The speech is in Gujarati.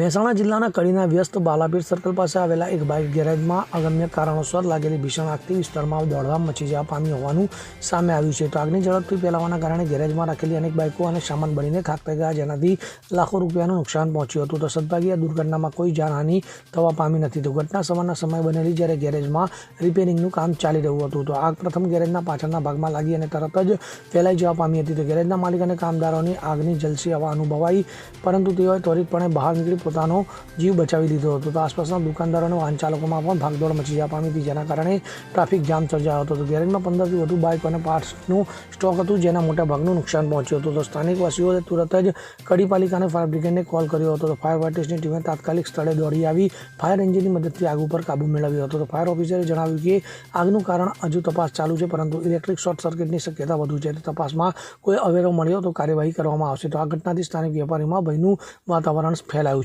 મહેસાણા જિલ્લાના કડીના વ્યસ્ત બાલાપીર સર્કલ પાસે આવેલા એક બાઇક ગેરેજમાં અગમ્ય કારણોસર લાગેલી ભીષણ આગથી વિસ્તારમાં દોડવા મચી જવા પામી હોવાનું સામે આવ્યું છે. તો આગની ઝડપથી ફેલાવાના કારણે ગેરેજમાં રાખેલી અનેક બાઇકો અને સામાન બળીને ખાક થઈ ગયા, જેનાથી લાખો રૂપિયાનું નુકસાન પહોંચ્યું હતું. તો સદભાગ્ય આ દુર્ઘટનામાં કોઈ જાનહાની થવા પામી નથી. તો ઘટના સવારના સમય બનેલી જ્યારે ગેરેજમાં રિપેરિંગનું કામ ચાલી રહ્યું હતું, તો આગ પ્રથમ ગેરેજના પાછળના ભાગમાં લાગી અને તરત જ ફેલાઈ જવા પામી હતી. તો ગેરેજના માલિક અને કામદારોની આગની જલસી હવા અનુભવાઈ, પરંતુ તેઓએ ત્વરિતપણે બહાર નીકળી પોતાનો જીવ બચાવી દીધો હતો. તો આસપાસના દુકાનદારો અને વાહન ચાલકોમાં પણ ભાગદોડ મચી જવા પામી હતી, જેના કારણે ટ્રાફિક જામ સર્જાયો હતો. તો ગેરેજમાં પંદરથી વધુ બાઇક અને પાર્ટ્સનું સ્ટોક હતું, જેના મોટા ભાગનું નુકસાન પહોંચ્યું હતું. તો સ્થાનિકવાસીઓએ તુરત જ કડી પાલિકાને ફાયર બ્રિગેડને કોલ કર્યો હતો. તો ફાયર ફાઇટર્સની ટીમે તાત્કાલિક સ્થળે દોડી આવી, ફાયર એન્જિનની મદદથી આગ ઉપર કાબૂ મેળવ્યો હતો. તો ફાયર ઓફિસરે જણાવ્યું કે, આગનું કારણ હજુ તપાસ ચાલુ છે, પરંતુ ઇલેક્ટ્રિક શોર્ટ સર્કિટની શક્યતા વધુ છે. તો તપાસમાં કોઈ અવેરો મળ્યો તો કાર્યવાહી કરવામાં આવશે. તો આ ઘટનાથી સ્થાનિક વેપારીમાં ભયનું વાતાવરણ ફેલાયું